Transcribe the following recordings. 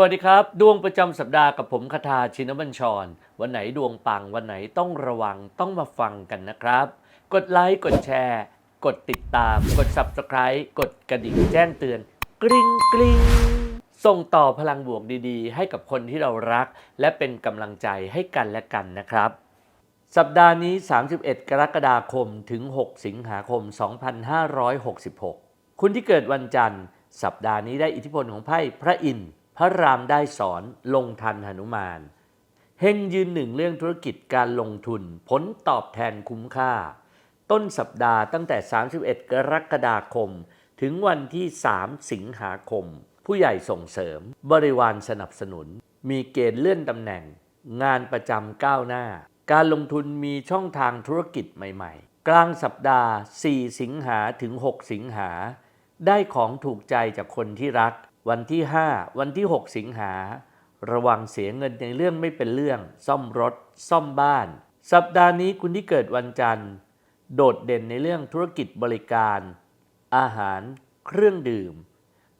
วัสดีครับ ดวงประจำสัปดาห์กับผมคทาชินบัญชร วันไหนดวงปังวันไหนต้องระวังต้องมาฟังกันนะครับ กดไลค์กดแชร์ กดติดตาม กด Subscribe กดกระดิ่งแจ้งเตือน กริ๊งกริ๊งส่งต่อพลังบวกดีๆ ให้กับคนที่เรารัก และเป็นกำลังใจให้กันและกันนะครับ สัปดาห์นี้ 31 กรกฎาคมถึง 6 สิงหาคม 2566 คุณที่เกิดวันจันทร์ สัปดาห์นี้ได้อิทธิพลของไพ่พระอินทร์ พระรามได้สอนลงทันหนุมาน เฮงยืนหนึ่งเรื่องธุรกิจการลงทุน ผลตอบแทนคุ้มค่า ต้นสัปดาห์ตั้งแต่ 31 กรกฎาคม ถึงวันที่ 3 สิงหาคม ผู้ใหญ่ส่งเสริม บริวารสนับสนุน มีเกณฑ์เลื่อนตำแหน่ง งานประจำก้าวหน้า การลงทุนมีช่องทางธุรกิจใหม่ ๆ กลางสัปดาห์ 4 สิงหาถึง 6 สิงหาได้ของถูกใจจากคนที่รัก วันที่ 5 วันที่ 6 สิงหา ระวังเสียเงินในเรื่องไม่เป็นเรื่อง ซ่อมรถ ซ่อมบ้าน สัปดาห์นี้คุณที่เกิดวันจันทร์ โดดเด่นในเรื่องธุรกิจบริการ อาหาร เครื่องดื่ม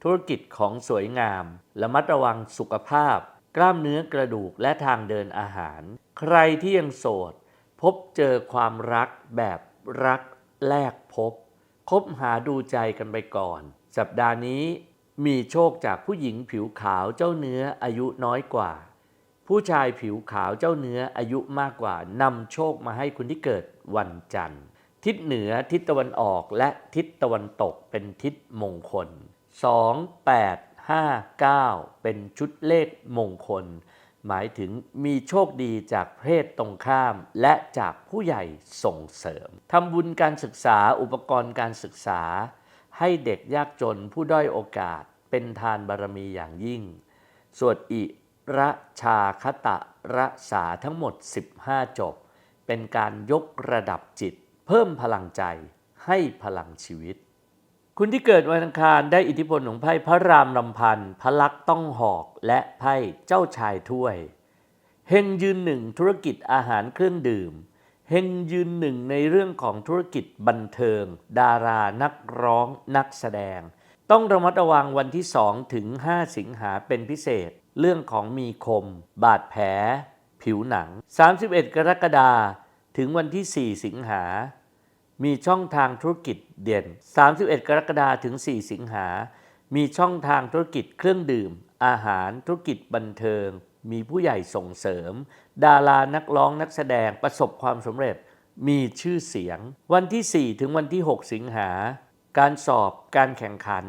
ธุรกิจของสวยงาม ระมัดระวังสุขภาพ กล้ามเนื้อกระดูกและทางเดินอาหาร ใครที่ยังโสด พบเจอความรักแบบรักแลกพบ คบหาดูใจกันไปก่อน สัปดาห์นี้ มีโชคจากผู้หญิงผิวขาวเจ้าเนื้ออายุน้อยกว่า ผู้ชายผิวขาวเจ้าเนื้ออายุมากกว่านำโชคมาให้คุณที่เกิดวันจันทร์ ทิศเหนือทิศตะวันออกและทิศตะวันตกเป็นทิศมงคล 2 8 5 9 เป็นชุดเลขมงคล หมายถึงมีโชคดีจากเพศตรงข้ามและจากผู้ใหญ่ส่งเสริมทำบุญการศึกษาอุปกรณ์การศึกษา ให้เด็กยากจนผู้ด้อยโอกาสเป็นทานบารมีอย่างยิ่ง สวดอิระชาคตะระสาทั้งหมด 15 จบ เป็นการยกระดับจิต เพิ่มพลังใจให้พลังชีวิต คุณที่เกิดวันอังคารได้อิทธิพลของไพ่พระรามลำพันธ์พระลักษ์ต้องหอกและไพ่เจ้าชายถ้วย เฮงยืนหนึ่งธุรกิจอาหารเครื่องดื่ม เฮงยืนหนึ่งในเรื่องของธุรกิจบันเทิง ดารานักร้องนักแสดง ต้องระมัดระวังวันที่ 2 ถึง 5 สิงหาเป็นพิเศษ เรื่องของมีคม บาดแผล ผิวหนัง 31 กรกฎาถึงวันที่ 4 สิงหา มีช่องทางธุรกิจเด่น 31 กรกฎาถึง 4 สิงหา มีช่องทางธุรกิจเครื่องดื่ม อาหารธุรกิจบันเทิง มีผู้ใหญ่ส่งเสริม ดารานักร้องนักแสดงประสบความสำเร็จ มีชื่อเสียง วันที่ 4 ถึงวันที่ 6 สิงหา การสอบการแข่งขัน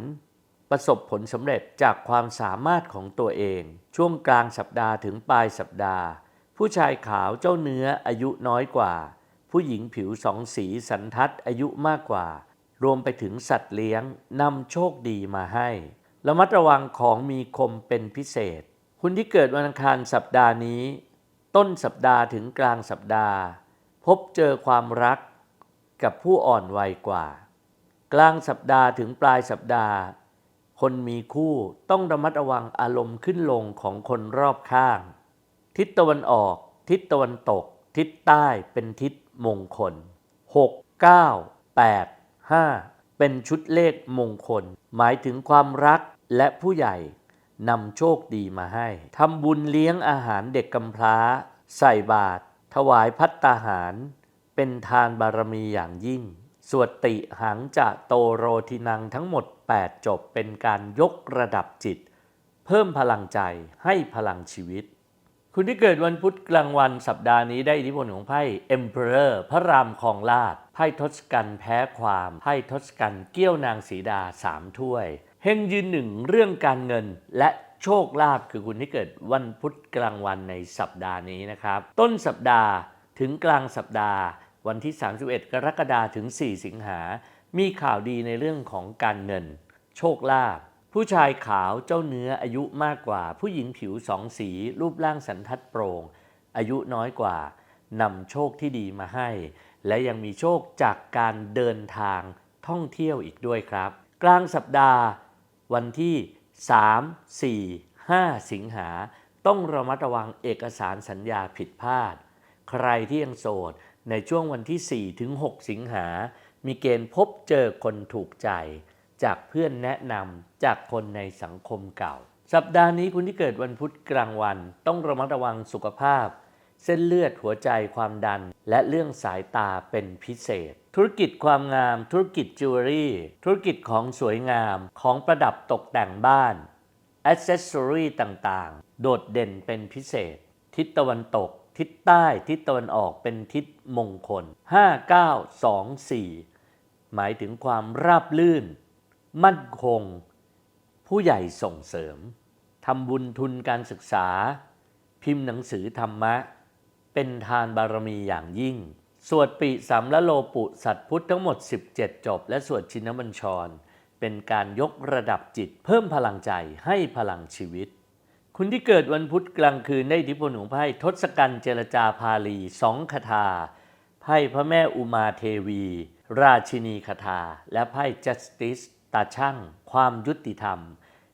ประสบผลสำเร็จจากความสามารถของตัวเอง ช่วงกลางสัปดาห์ถึงปลายสัปดาห์ ผู้ชายขาวเจ้าเนื้ออายุน้อยกว่า ผู้หญิงผิวสองสีสันทัดอายุมากกว่า รวมไปถึงสัตว์เลี้ยงนำโชคดีมาให้ระมัดระวังของมีคมเป็นพิเศษ คุณที่เกิดวันอังคารสัปดาห์นี้ ต้นสัปดาห์ถึงกลางสัปดาห์ พบเจอความรักกับผู้อ่อนวัยกว่า กลางสัปดาห์ถึงปลายสัปดาห์ คนมีคู่ต้องระมัดระวังอารมณ์ขึ้นลงของคนรอบข้าง ทิศตะวันออก ทิศตะวันตก ทิศใต้เป็นทิศมงคล 6 9 8 5 เป็นชุดเลขมงคล หมายถึงความรักและผู้ใหญ่ นำโชคดีมาให้ทำบุญเลี้ยงอาหารเด็กกำพร้า ใส่บาตรถวายพัตตาหาร เป็นทานบารมีอย่างยิ่ง สวดติหังจะโตโรทินังทั้งหมด 8 จบเป็นการยกระดับจิต เพิ่มพลังใจให้พลังชีวิต คุณที่เกิดวันพุธกลางวันสัปดาห์นี้ได้อิทธิพลของไพ่ Emperor พระรามคองราชไพ่ทศกัณฐ์แพ้ความไพ่ทศกัณฐ์เกี้ยวนางสีดาสามถ้วย เฮงยืนหนึ่งเรื่องการเงินและโชคลาภคือคุณที่เกิดวันพุธกลางวันในสัปดาห์นี้นะครับ ต้นสัปดาห์ถึงกลางสัปดาห์ วันที่ 31 กรกฎาคมถึง 4 สิงหา มีข่าวดีในเรื่องของการเงิน โชคลาภผู้ชายขาวเจ้าเนื้ออายุมากกว่า ผู้หญิงผิวสองสี รูปร่างสันทัดโปร่งอายุน้อยกว่านำโชคที่ดีมาให้ และยังมีโชคจากการเดินทางท่องเที่ยวอีกด้วยครับ กลางสัปดาห์ วันที่ 3 4 5 สิงหา ต้องระมัดระวังเอกสารสัญญาผิดพลาด ใครที่ยังโสดในช่วงวันที่ 4 ถึง 6 สิงหา มีเกณฑ์พบเจอคนถูกใจ จากเพื่อนแนะนำจากคนในสังคมเก่า สัปดาห์นี้คุณที่เกิดวันพุธกลางวัน ต้องระมัดระวังสุขภาพ เส้นเลือดหัวใจความดัน และเรื่องสายตาเป็นพิเศษ ธุรกิจความงาม ธุรกิจจิวเวลรี่ ธุรกิจของสวยงามของประดับตกแต่งบ้านอ c เซสซอรีต่างๆ โดดเด่นเป็นพิเศษ ทิศตะวันตก ทิศใต้ ทิศตะวันออกเป็นทิศมงคล 5 9 2 4 หมายถึงความราบลื่น มั่นคง ผู้ใหญ่ส่งเสริมทำบุญทุนการศึกษา พิมพ์หนังสือธรรมะ เป็นทานบารมีอย่างยิ่ง สวดปิสัมละโลปุสัตพุทธทั้งหมด 17 จบ และสวดชินบัญชร เป็นการยกระดับจิตเพิ่มพลังใจให้พลังชีวิต คุณที่เกิดวันพุธกลางคืน ได้อิทธิพลของไพ่ทศกัณฐ์เจรจาพาลีสองคาถาไพ่พระแม่อุมาเทวี ราชินีคาถา และไพ่ justice ตาช่างความยุติธรรม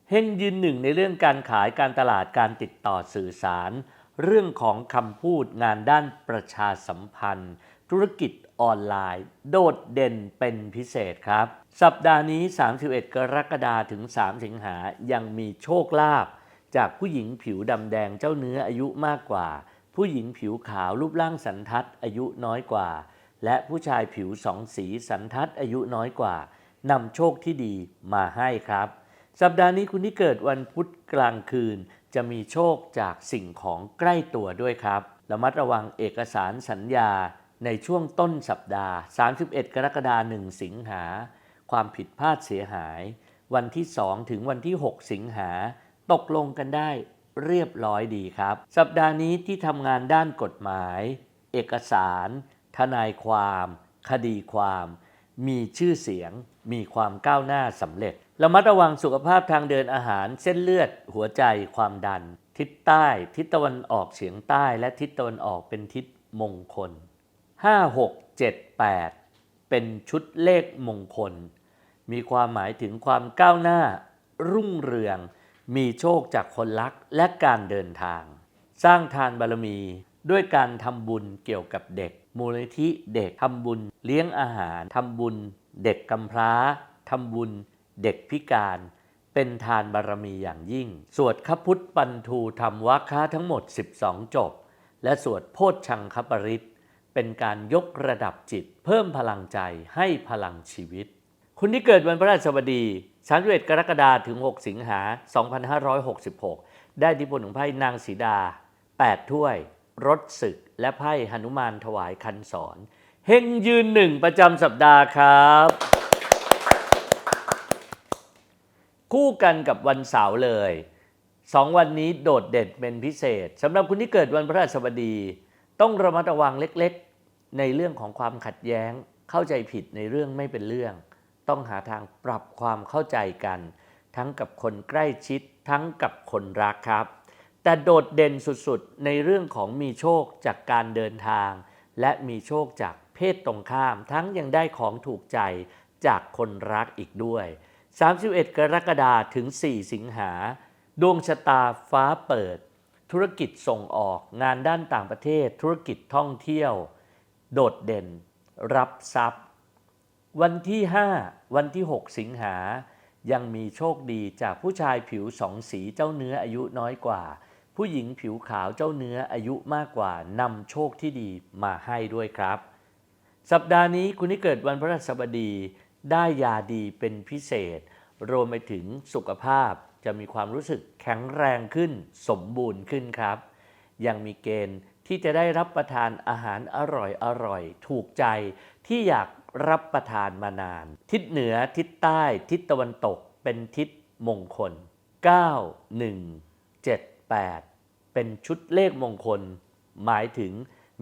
เฮงยืนหนึ่งในเรื่องการขายการตลาดการติดต่อสื่อสาร เรื่องของคำพูดงานด้านประชาสัมพันธ์ ธุรกิจออนไลน์ โดดเด่นเป็นพิเศษครับ สัปดาห์นี้ 31 กรกฎาคมถึง 3 สิงหายังมีโชคลาภจากผู้หญิงผิวดำแดงเจ้าเนื้ออายุมากกว่า ผู้หญิงผิวขาวรูปร่างสันทัดอายุน้อยกว่า และผู้ชายผิวสองสีสันทัดอายุน้อยกว่านำโชคที่ดีมาให้ครับ สัปดาห์นี้คุณที่เกิดวันพุธกลางคืน จะมีโชคจากสิ่งของใกล้ตัวด้วยครับระมัดระวังเอกสารสัญญาในช่วงต้นสัปดาห์ 31 กรกฎาคม1สิงหา ความผิดพลาดเสียหาย วันที่ 2 ถึงวันที่ 6 สิงหา ตกลงกันได้เรียบร้อยดีครับ สัปดาห์นี้ที่ทำงานด้านกฎหมาย เอกสาร ทนายความ คดีความ มีชื่อเสียง มีความก้าวหน้าสำเร็จ ระมัดระวังสุขภาพทางเดินอาหาร เส้นเลือด หัวใจ ความดัน ทิศใต้ ทิศตะวันออกเฉียงใต้ และทิศตะวันออกเป็นทิศมงคล 5 6 7 8 เป็นชุดเลขมงคล มีความหมายถึงความก้าวหน้า รุ่งเรือง มีโชคจากคนรักและการเดินทาง สร้างทานบารมี ด้วยการทำบุญเกี่ยวกับเด็ก มูลนิธิเด็กทำบุญ เลี้ยงอาหารทำบุญ เด็กกำพร้าทำบุญ เด็กพิการเป็นทานบารมีอย่างยิ่ง สวดขพุทธปันทูทำวัคคะทั้งหมด 12 จบ และสวดโพชชังคปริตเป็นการยกระดับจิต เพิ่มพลังใจให้พลังชีวิต คุณที่เกิดวันพระราชบดี31กรกฎาคมถึง 6 สิงหา 2566 ได้ทธิพลของไพ่นางสีดา 8 ถ้วย รถศึก และไพ่หนุมานถวายคันสอนเฮงยืนหนึ่งประจำสัปดาห์ครับ คู่กันกับวันเสาร์เลยสองวันนี้โดดเด่นเป็นพิเศษสำหรับคุณที่เกิดวันพระราชบดี ต้องระมัดระวังเล็กๆ ในเรื่องของความขัดแย้ง เข้าใจผิดในเรื่องไม่เป็นเรื่อง ต้องหาทางปรับความเข้าใจกัน ทั้งกับคนใกล้ชิดทั้งกับคนรักครับ แต่โดดเด่นสุดๆ ในเรื่องของมีโชคจากการเดินทาง และมีโชคจากเพศตรงข้าม ทั้งยังได้ของถูกใจจากคนรักอีกด้วย 31 กรกฎาคมถึง 4 สิงหา ดวงชะตาฟ้าเปิด ธุรกิจส่งออก งานด้านต่างประเทศ ธุรกิจท่องเที่ยว โดดเด่น รับทรัพย์ วันที่ 5 วันที่ 6 สิงหา ยังมีโชคดีจากผู้ชายผิวสองสีเจ้าเนื้ออายุน้อยกว่า ผู้หญิงผิวขาวเจ้าเนื้ออายุมากกว่านำโชคที่ดีมาให้ด้วยครับ สัปดาห์นี้คุณที่เกิดวันพฤหัสบดี ได้ยาดีเป็นพิเศษ รวมไปถึงสุขภาพจะมีความรู้สึกแข็งแรงขึ้นสมบูรณ์ขึ้นครับ ยังมีเกณฑ์ที่จะได้รับประทานอาหารอร่อยอร่อยถูกใจที่อยากรับประทานมานาน ทิศเหนือทิศใต้ทิศตะวันตกเป็นทิศมงคล 9 1 7 8 เป็นชุดเลขมงคล หมายถึง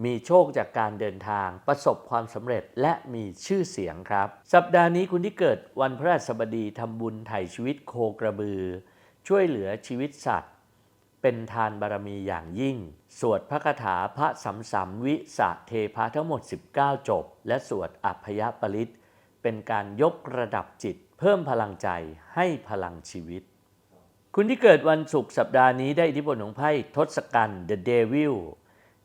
มีโชคจากการเดินทาง ประสบความสำเร็จและมีชื่อเสียงครับ สัปดาห์นี้คุณที่เกิดวันพฤหัสบดีทำบุญไถ่ชีวิตโคกระบือ ช่วยเหลือชีวิตสัตว์ เป็นทานบารมีอย่างยิ่ง สวดพระคาถาพระสัมสัมวิสะเทพะทั้งหมด 19 จบ และสวดอัพยปริตเป็นการยกระดับจิต เพิ่มพลังใจให้พลังชีวิต คุณที่เกิดวันศุกร์สัปดาห์นี้ได้อิทธิพลของไพ่ทศกัณฐ์ The Devil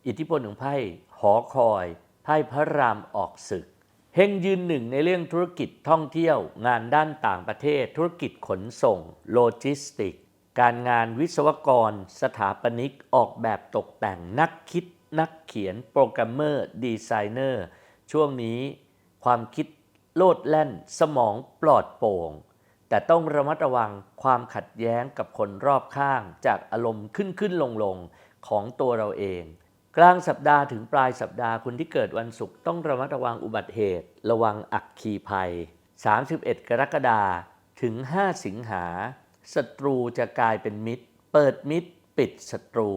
อิทธิพลของไพ่หอคอย ไพ่พระรามออกศึกเฮงยืนหนึ่งในเรื่องธุรกิจท่องเที่ยว งานด้านต่างประเทศ ธุรกิจขนส่ง โลจิสติก การงานวิศวกร สถาปนิกออกแบบตกแต่งนักคิด นักเขียน โปรแกรมเมอร์ ดีไซเนอร์ ช่วงนี้ความคิดโลดแล่น สมองปลอดโปร่ง แต่ต้องระมัดระวังความขัดแย้งกับคนรอบข้าง จากอารมณ์ขึ้นขึ้นลงลงของตัวเราเอง กลางสัปดาห์ถึงปลายสัปดาห์คุณที่เกิดวันศุกร์ต้องระมัดระวังอุบัติเหตุ ระวังอักคีภัย 31 กรกฎาคมถึง 5 สิงหาศัตรูจะกลายเป็นมิตร เปิดมิตร ปิดศัตรู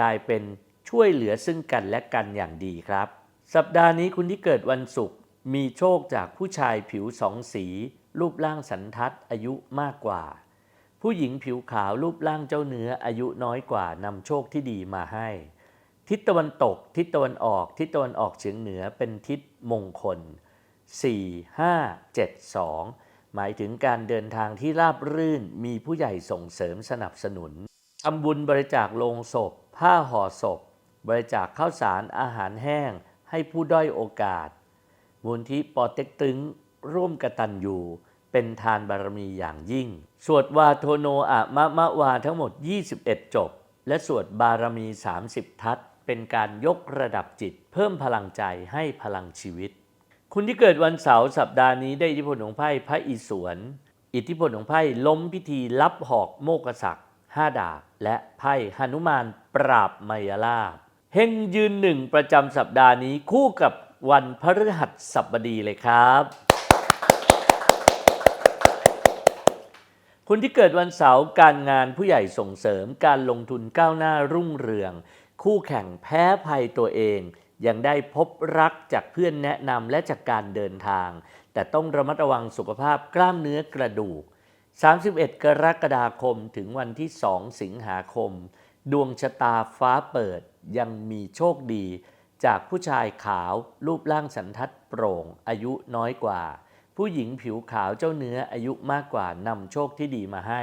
กลายเป็นช่วยเหลือซึ่งกันและกันอย่างดีครับ สัปดาห์นี้คุณที่เกิดวันศุกร์มีโชคจากผู้ชายผิวสองสี รูปร่างสันทัดอายุมากกว่า ผู้หญิงผิวขาวรูปร่างเจ้าเนื้ออายุน้อยกว่านำโชคที่ดีมาให้ ทิศตะวันตก ทิศตะวันออก ทิศตะวันออกเฉียงเหนือเป็นทิศมงคล 4 5 7 2 หมายถึงการเดินทางที่ราบรื่นมีผู้ใหญ่ส่งเสริมสนับสนุนทำบุญบริจาคโลงศพ ผ้าห่อศพ บริจาคข้าวสารอาหารแห้ง ให้ผู้ด้อยโอกาส มูลที่ปอเต็กตึงร่วมกตันยูเป็นทานบารมีอย่างยิ่ง สวดวาโทโนอะมะมะวาทั้งหมด 21 จบ และสวดบารมี 30 ทัศ เป็นการยกระดับจิต เพิ่มพลังใจให้พลังชีวิต คุณที่เกิดวันเสาร์สัปดาห์นี้ได้อิทธิพลของไพ่พระอิศวรอิทธิพลของไพ่ล้มพิธีรับหอกโมกษักห้าดาบ และไพ่หนุมานปราบมายาลาบเฮงยืนหนึ่งประจำสัปดาห์นี้คู่กับวันพฤหัสบดีเลยครับ คุณที่เกิดวันเสาร์การงานผู้ใหญ่ส่งเสริมการลงทุนก้าวหน้ารุ่งเรือง คู่แข่งแพ้ภัยตัวเอง ยังได้พบรักจากเพื่อนแนะนำและจากการเดินทาง แต่ต้องระมัดระวังสุขภาพกล้ามเนื้อกระดูก 31 กรกฎาคมถึงวันที่ 2 สิงหาคม ดวงชะตาฟ้าเปิดยังมีโชคดี จากผู้ชายขาวรูปร่างสันทัดโปร่ง อายุน้อยกว่า ผู้หญิงผิวขาวเจ้าเนื้ออายุมากกว่านำโชคที่ดีมาให้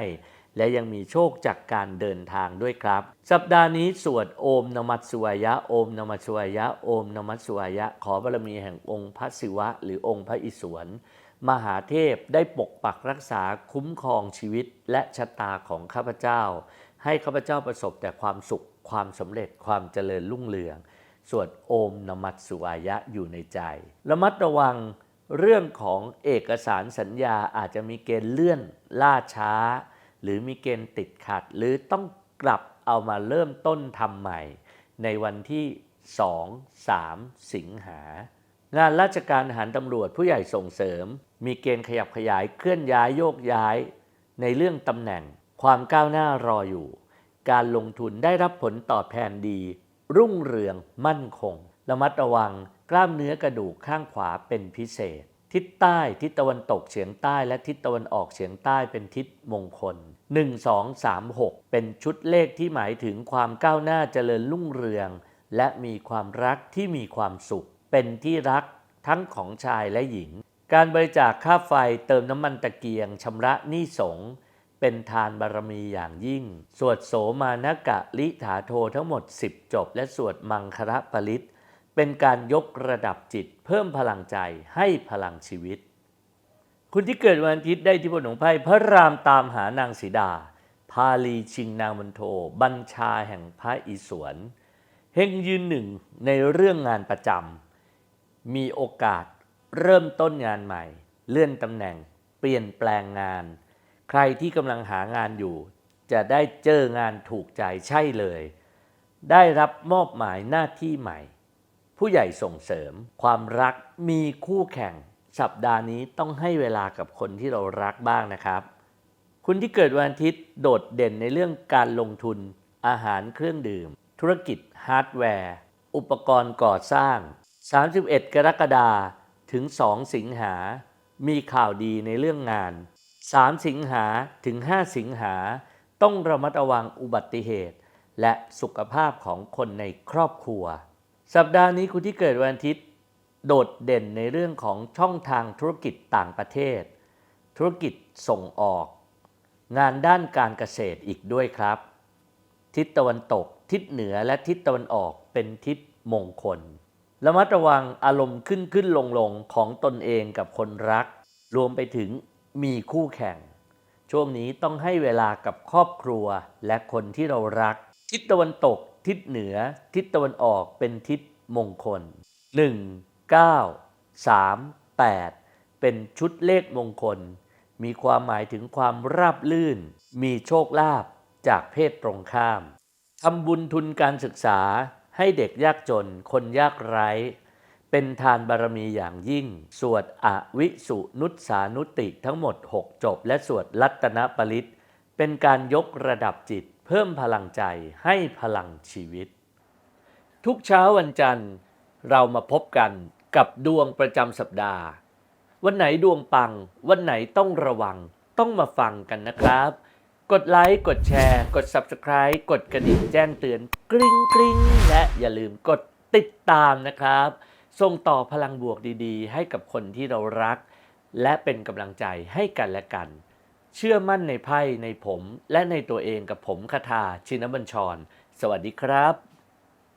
และยังมีโชคจากการเดินทางด้วยครับ สัปดาห์นี้สวดโอมนมัสสวายะโอมนมัสสวายะโอมนมัสสวายะ ขอบารมีแห่งองค์พระศิวะ หรือองค์พระอิศวรมหาเทพได้ปกปักรักษาคุ้มครองชีวิตและชะตาของข้าพเจ้า ให้ข้าพเจ้าประสบแต่ความสุขความสำเร็จความเจริญรุ่งเรือง สวดโอมนมัสสุวายะอยู่ในใจ ระมัดระวังเรื่องของเอกสารสัญญาอาจจะมีเกณฑ์เลื่อนล่าช้า หรือมีเกณฑ์ติดขัด หรือต้องกลับเอามาเริ่มต้นทำใหม่ ในวันที่ 2 3 สิงหางานราชการทหารตำรวจผู้ใหญ่ส่งเสริม มีเกณฑ์ขยับขยายเคลื่อนย้ายโยกย้าย ในเรื่องตำแหน่ง ความก้าวหน้ารออยู่ การลงทุนได้รับผลตอบแทนดี รุ่งเรืองมั่นคง ระมัดระวังกล้ามเนื้อกระดูกข้างขวาเป็นพิเศษ ทิศใต้ ทิศตะวันตกเฉียงใต้ และทิศตะวันออกเฉียงใต้เป็นทิศมงคล 1 2 3 6 เป็นชุดเลขที่หมายถึงความก้าวหน้าเจริญรุ่งเรือง และมีความรักที่มีความสุข เป็นที่รักทั้งของชายและหญิง การบริจาคค่าไฟเติมน้ำมันตะเกียงชำระหนี้สงเป็นทานบารมีอย่างยิ่ง สวดโสมานกะลิถาโททั้งหมด 10 จบ และสวดมังคระปริต เป็นการยกระดับจิต เพิ่มพลังใจให้พลังชีวิต คุณที่เกิดวันอาทิตย์ได้ที่พลของไพ่พระรามตามหานางสีดา พาลีชิงนางมันโท บัญชาแห่งพระอิศวรเฮงยืนหนึ่งในเรื่องงานประจำมีโอกาสเริ่มต้นงานใหม่ เลื่อนตำแหน่ง เปลี่ยนแปลงงาน ใครที่กำลังหางานอยู่ จะได้เจองานถูกใจใช่เลย ได้รับมอบหมายหน้าที่ใหม่ ผู้ใหญ่ส่งเสริม ความรักมีคู่แข่ง สัปดาห์นี้ต้องให้เวลากับคนที่เรารักบ้างนะครับ คุณที่เกิดวันอาทิตย์โดดเด่นในเรื่องการลงทุน อาหารเครื่องดื่ม ธุรกิจฮาร์ดแวร์ อุปกรณ์ก่อสร้าง 31 กรกฎาคมถึง 2 สิงหา มีข่าวดีในเรื่องงาน 3 สิงหาถึง 5 สิงหา ต้องระมัดระวังอุบัติเหตุ และสุขภาพของคนในครอบครัว สัปดาห์นี้คุณที่เกิดวันอาทิตย์ โดดเด่นในเรื่องของช่องทางธุรกิจต่างประเทศ ธุรกิจส่งออก งานด้านการเกษตรอีกด้วยครับ ทิศตะวันตก ทิศเหนือและทิศตะวันออกเป็นทิศมงคลระมัดระวังอารมณ์ขึ้นขึ้นลงลงของตนเองกับคนรัก รวมไปถึงมีคู่แข่ง ช่วงนี้ต้องให้เวลากับครอบครัวและคนที่เรารัก ทิศตะวันตก ทิศเหนือ ทิศตะวันออกเป็นทิศมงคล 1 9 3 8 เป็นชุดเลขมงคล มีความหมายถึงความราบลื่น มีโชคลาภจากเพศตรงข้ามทำบุญทุนการศึกษาให้เด็กยากจนคนยากไร้ เป็นทานบารมีอย่างยิ่ง สวดอวิสุนุตสานุติทั้งหมด 6 จบ และสวดรัตนปริตเป็นการยกระดับจิต เพิ่มพลังใจให้พลังชีวิต ทุกเช้าวันจันทร์เรามาพบกันกับดวงประจำสัปดาห์ วันไหนดวงปัง วันไหนต้องระวัง ต้องมาฟังกันนะครับ กดไลค์กดแชร์ กด Subscribe กดกระดิ่งแจ้งเตือนกริ๊งกริ๊งและอย่าลืมกดติดตามนะครับ ส่งต่อพลังบวกดีๆ ให้กับคนที่เรารัก และเป็นกำลังใจให้กันและกัน เชื่อมั่นในไพ่ในผม และในตัวเองกับผมคาถาชินบัญชร สวัสดีครับ